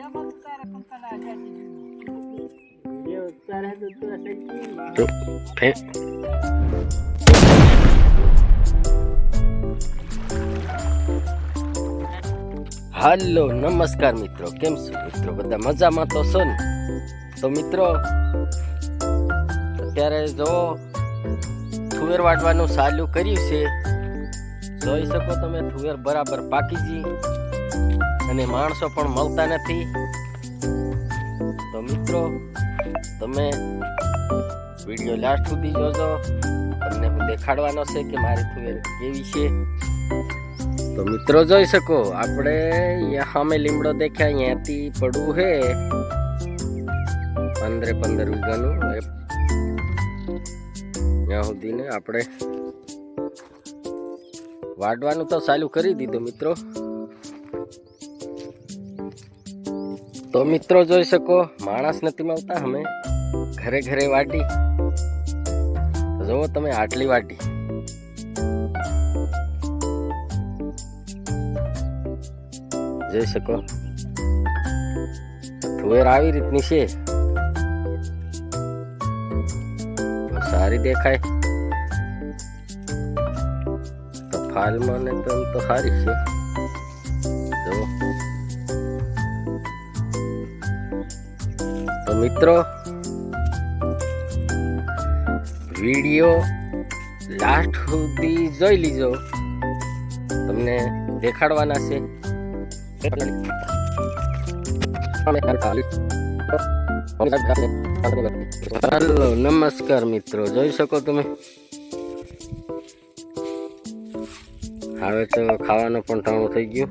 હાલો નમસ્કાર મિત્રો. કેમ છો? મિત્રો, બધા મજામાં તો છો ને? તો મિત્રો, અત્યારે જો થુવેર વાટવાનું ચાલુ કર્યું છે. જોઈ શકો તમે થુવેર બરાબર પાકી ગઈ. અને માણસો પણ મળતા નથી. તો મિત્રો, તમે વીડિયો લાસ્ટ સુધી જોજો. તમને હું દેખાડવાનો છે કે મારી તુવેર કેવી છે? તો મિત્રો, જોઈ શકો, આપણે અહીંયા સામે લીમડો દેખ્યા, અહીંયાથી પડવું છે પંદરે પંદર વીઘાનું ત્યાં સુધીને આપણે વાડવાનું તો ચાલુ કરી દીધું, મિત્રો. તો મિત્રો જોઈ શકો, માણસ નથી મળતા અમે. ઘરે ઘરે વાટી. જુઓ તમે આટલી વાટી. જોઈ શકો. તુવેર આવી રીતની છે. સારી દેખાય. તો ફાલમાં ને તો સારી છે. જો મિત્રો. વીડિયો લાસ્ટ સુધી જોઈ લીજો. તમને દેખાડવાના છે. હલો, નમસ્કાર મિત્રો. જોઈ શકો તમે? હવે તો ખાવાનું પણ ટાણું થઈ ગયું.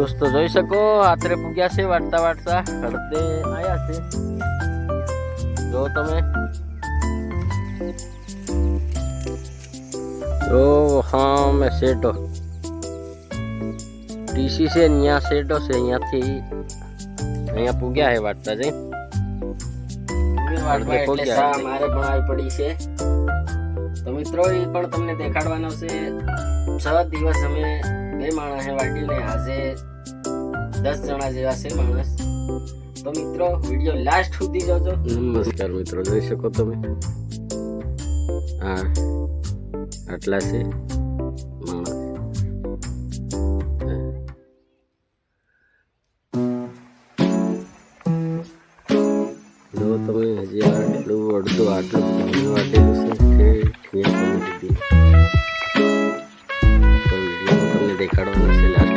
દોસ્તો જોઈ શકો? આત્રે પૂગ્યા છે વાટતા વાટતા હળદે આયા છે. જો તમે. જો હા મેં શેટો ટીસી છે અહીંયા શેટો છે અહીંયાથી અહીંયા પૂગ્યા છે વાટતા જઈ. હળદે પૂગ્યા મારે પણ આવી પડી છે. તો મિત્રો એ પણ તમને દેખાડવાનો છે. છ દિવસ અમે બે માણસે વાટીને આજે દસ જણા જેવા છે માણસ. તો મિત્રો, વીડિયો લાસ્ટ સુધી જોજો. નમસ્કાર મિત્રો, જોઈ શકો તમે? હા, આટલા છે માણસ. જો તમે હજી આટલું અડધું આટલું છે પહોંચી દીધું